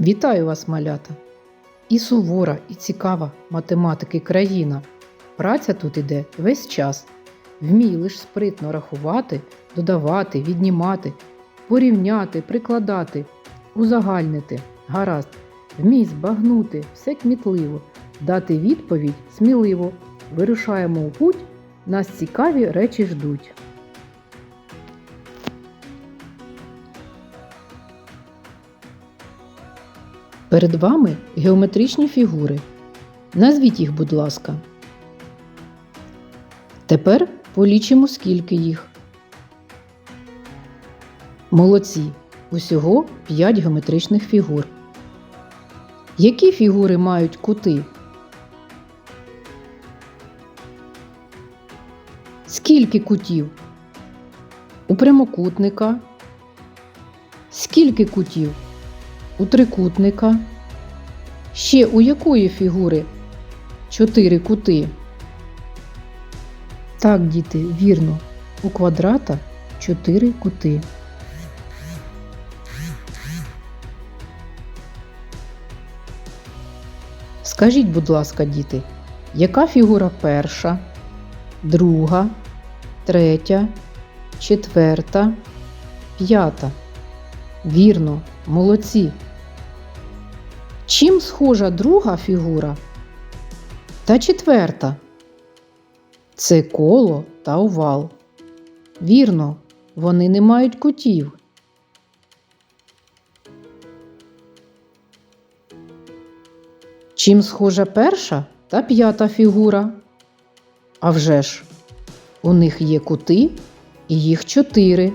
Вітаю вас, малята! І сувора, і цікава математики країна. Праця тут іде весь час. Вмій лиш спритно рахувати, додавати, віднімати, порівняти, прикладати, узагальнити. Гаразд, вмій збагнути все кмітливо, дати відповідь сміливо. Вирушаємо у путь, нас цікаві речі ждуть. Перед вами геометричні фігури. Назвіть їх, будь ласка. Тепер полічимо, скільки їх. Молодці. Усього 5 геометричних фігур. Які фігури мають кути? Скільки кутів? У прямокутника. Скільки кутів? У трикутника. Ще у якої фігури чотири кути? Так, діти, вірно. У квадрата чотири кути. Скажіть, будь ласка, діти, яка фігура перша, друга, третя, четверта, п'ята? Вірно, молодці. Чим схожа друга фігура? Та четверта. Це коло та овал. Вірно, вони не мають кутів. Чим схожа перша та п'ята фігура? А вже ж, у них є кути і їх чотири.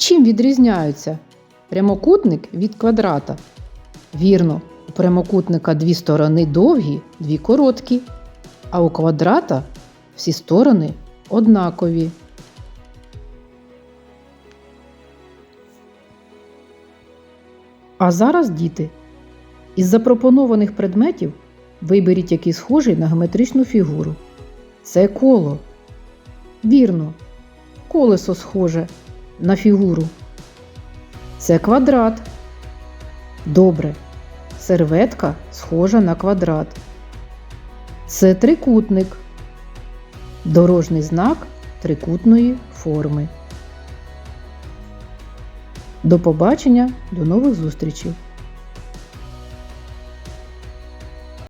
Чим відрізняються прямокутник від квадрата? Вірно, у прямокутника дві сторони довгі, дві короткі, а у квадрата всі сторони однакові. А зараз, діти, із запропонованих предметів виберіть який схожий на геометричну фігуру. Це коло. Вірно, колесо схоже на фігуру. Це квадрат. Добре. Серветка схожа на квадрат. Це трикутник. Дорожній знак трикутної форми. До побачення, до нових зустрічей!